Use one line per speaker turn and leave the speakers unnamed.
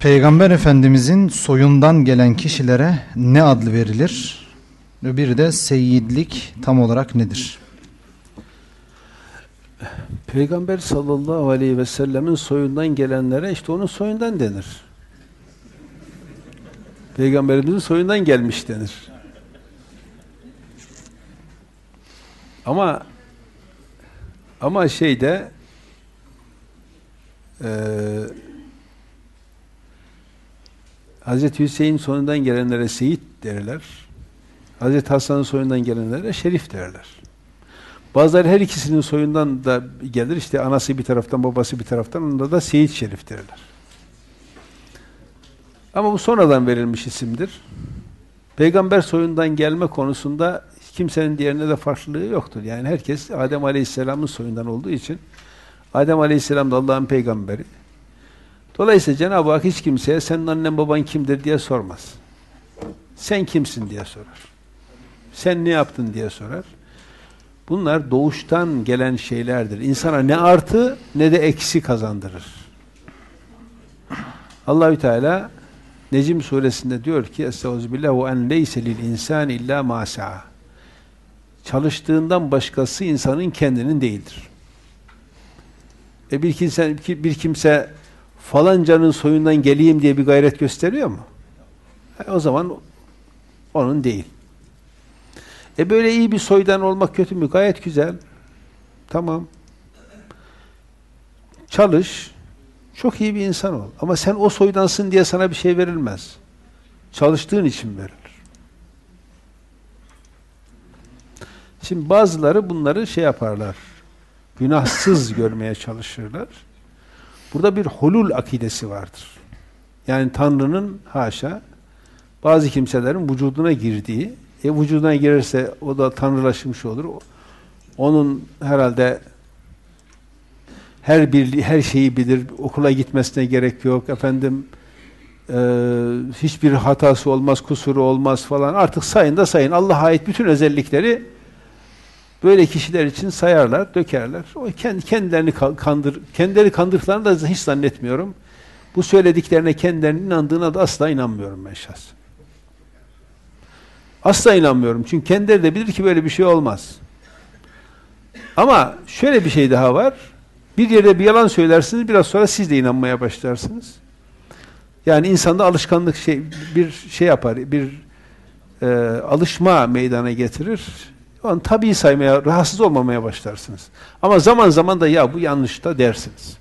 Peygamber Efendimizin soyundan gelen kişilere ne adlı verilir? Ve bir de seyyidlik tam olarak nedir?
Peygamber sallallahu aleyhi ve sellemin soyundan gelenlere işte onun soyundan denir. Peygamberimizin soyundan gelmiş denir. Ama ama şeyde eee Hazreti Hüseyin soyundan gelenlere seyit derler. Hazreti Hasan'ın soyundan gelenlere şerif derler. Bazıları her ikisinin soyundan da gelir. İşte anası bir taraftan, babası bir taraftan. Onda da Seyit Şerif derler. Ama bu sonradan verilmiş isimdir. Peygamber soyundan gelme konusunda kimsenin diğerine de farklılığı yoktur. Yani herkes Adem Aleyhisselam'ın soyundan olduğu için Adem Aleyhisselam da Allah'ın peygamberi. Dolayısıyla Cenab-ı Hak hiç kimseye senin annen baban kimdir diye sormaz. Sen kimsin diye sorar. Sen ne yaptın diye sorar. Bunlar doğuştan gelen şeylerdir. İnsana ne artı ne de eksi kazandırır. Allahü Teala Necim suresinde diyor ki Estağfirullah ve en leyse insan illa ma Çalıştığından başkası insanın kendinin değildir. E bir kimse bir kimse falancanın soyundan geleyim diye bir gayret gösteriyor mu? E o zaman onun değil. E böyle iyi bir soydan olmak kötü mü? Gayet güzel. Tamam. Çalış. Çok iyi bir insan ol. Ama sen o soydansın diye sana bir şey verilmez. Çalıştığın için verilir. Şimdi bazıları bunları şey yaparlar. Günahsız görmeye çalışırlar. Burada bir hulul akidesi vardır. Yani Tanrı'nın haşa bazı kimselerin vücuduna girdiği, e vücuduna girerse o da tanrılaşmış olur. Onun herhalde her bir her şeyi bilir, okula gitmesine gerek yok. Efendim e, hiçbir hatası olmaz, kusuru olmaz falan. Artık sayın da sayın. Allah'a ait bütün özellikleri böyle kişiler için sayarlar, dökerler. O kendi kendilerini kandır, kendileri kandırdıklarını da hiç zannetmiyorum. Bu söylediklerine kendilerinin inandığına da asla inanmıyorum ben şahsen. Asla inanmıyorum. Çünkü kendileri de bilir ki böyle bir şey olmaz. Ama şöyle bir şey daha var. Bir yerde bir yalan söylersiniz, biraz sonra siz de inanmaya başlarsınız. Yani insanda alışkanlık şey bir şey yapar, bir e, alışma meydana getirir. Onu tabii saymaya, rahatsız olmamaya başlarsınız. Ama zaman zaman da ya bu yanlış da dersiniz.